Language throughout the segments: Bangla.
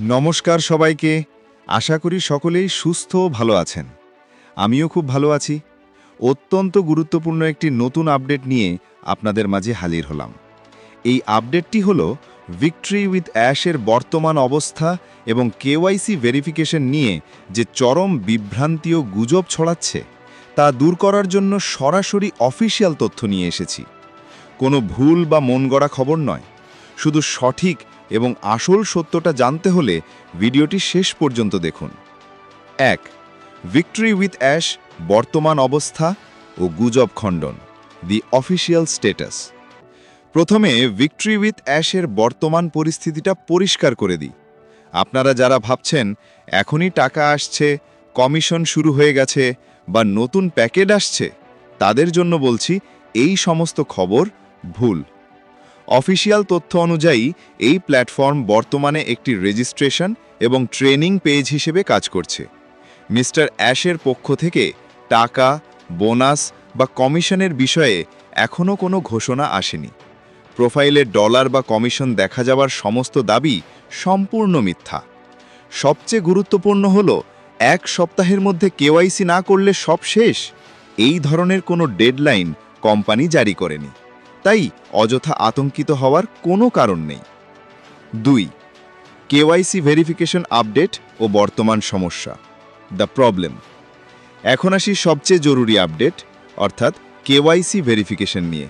নমস্কার সবাইকে। আশা করি সকলেই সুস্থ ও ভালো আছেন। আমিও খুব ভালো আছি। অত্যন্ত গুরুত্বপূর্ণ একটি নতুন আপডেট নিয়ে আপনাদের মাঝে হাজির হলাম। এই আপডেটটি হল ভিক্টরি উইথ অ্যাশের বর্তমান অবস্থা এবং কেওয়াইসি ভেরিফিকেশন নিয়ে যে চরম বিভ্রান্তি ও গুজব ছড়াচ্ছে, তা দূর করার জন্য সরাসরি অফিসিয়াল তথ্য নিয়ে এসেছি। কোনো ভুল বা মন গড়া খবর নয়। শুধু সঠিক এবং আসল সত্যটা জানতে হলে ভিডিওটি শেষ পর্যন্ত দেখুন। এক ভিক্টরি উইথ অ্যাশ বর্তমান অবস্থা ও গুজব খণ্ডন দি অফিসিয়াল স্টেটাস প্রথমে ভিক্টরি উইথ অ্যাশের বর্তমান পরিস্থিতিটা পরিষ্কার করে দিই। আপনারা যারা ভাবছেন, এখনই টাকা আসছে, কমিশন শুরু হয়ে গেছে বা নতুন প্যাকেট আসছে, তাদের জন্য বলছি, এই সমস্ত খবর ভুল। অফিসিয়াল তথ্য অনুযায়ী, এই প্ল্যাটফর্ম বর্তমানে একটি রেজিস্ট্রেশন এবং ট্রেনিং পেজ হিসেবে কাজ করছে। মিস্টার অ্যাশের পক্ষ থেকে টাকা, বোনাস বা কমিশনের বিষয়ে এখনও কোনো ঘোষণা আসেনি। প্রোফাইলে ডলার বা কমিশন দেখা যাবার সমস্ত দাবি সম্পূর্ণ মিথ্যা। সবচেয়ে গুরুত্বপূর্ণ হল, এক সপ্তাহের মধ্যে কেওয়াইসি না করলে সব শেষ? এই ধরনের কোনো ডেডলাইন কোম্পানি জারি করেনি। তাই অযথা আতঙ্কিত হওয়ার কোনো কারণ নেই। দুই কেওয়াইসি ভেরিফিকেশন আপডেট ও বর্তমান সমস্যা, দ্য প্রবলেম। এখন আসি সবচেয়ে জরুরি আপডেট, অর্থাৎ কেওয়াইসি ভেরিফিকেশন নিয়ে।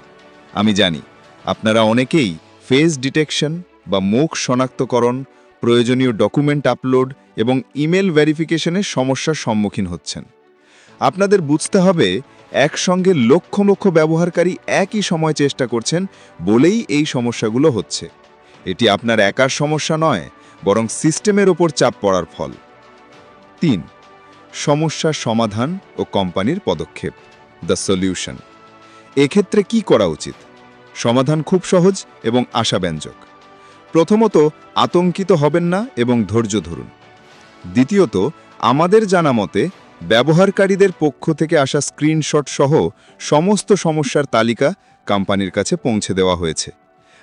আমি জানি, আপনারা অনেকেই ফেস ডিটেকশন বা মুখ শনাক্তকরণ, প্রয়োজনীয় ডকুমেন্ট আপলোড এবং ইমেল ভেরিফিকেশনের সমস্যার সম্মুখীন হচ্ছেন। আপনাদের বুঝতে হবে একসঙ্গে লক্ষ লক্ষ ব্যবহারকারী একই সময় চেষ্টা করছেন বলেই এই সমস্যাগুলো হচ্ছে। এটি আপনার একার সমস্যা নয়, বরং সিস্টেমের ওপর চাপ পড়ার ফল। তিন সমস্যার সমাধান ও কোম্পানির পদক্ষেপ। The solution. এক্ষেত্রে কি করা উচিত? সমাধান খুব সহজ এবং আশাব্যঞ্জক। প্রথমত, আতঙ্কিত হবেন না এবং ধৈর্য ধরুন। দ্বিতীয়ত, আমাদের জানা মতে ব্যবহারকারীদের পক্ষ থেকে আসা স্ক্রিনশট সহ সমস্ত সমস্যার তালিকা কোম্পানির কাছে পৌঁছে দেওয়া হয়েছে।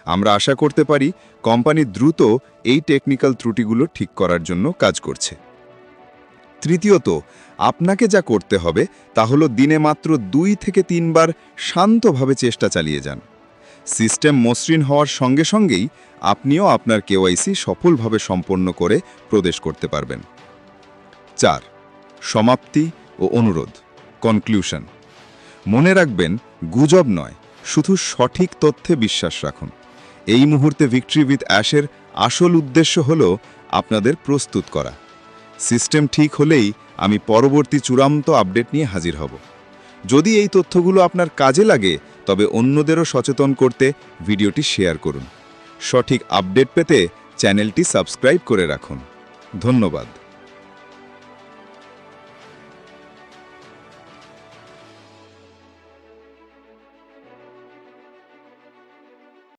আমরা আশা করতে পারি কোম্পানি দ্রুত এই টেকনিক্যাল ত্রুটিগুলো ঠিক করার জন্য কাজ করছে। তৃতীয়ত, আপনাকে যা করতে হবে তা হলো দিনে মাত্র দুই থেকে তিনবার শান্তভাবে চেষ্টা চালিয়ে যান। সিস্টেম মসৃণ হওয়ার সঙ্গে সঙ্গেই আপনিও আপনার কেওয়াইসি সফলভাবে সম্পন্ন করে প্রবেশ করতে পারবেন। চার সমাপ্তি ও অনুরোধ। কনক্লুশন মনে রাখবেন, গুজব নয়, শুধু সঠিক তথ্যে বিশ্বাস রাখুন। এই মুহূর্তে ভিক্টরি উইথ অ্যাশের আসল উদ্দেশ্য হল আপনাদের প্রস্তুত করা। সিস্টেম ঠিক হলেই আমি পরবর্তী চূড়ান্ত আপডেট নিয়ে হাজির হব। যদি এই তথ্যগুলো আপনার কাজে লাগে, তবে অন্যদেরও সচেতন করতে ভিডিওটি শেয়ার করুন। সঠিক আপডেট পেতে চ্যানেলটি সাবস্ক্রাইব করে রাখুন। ধন্যবাদ।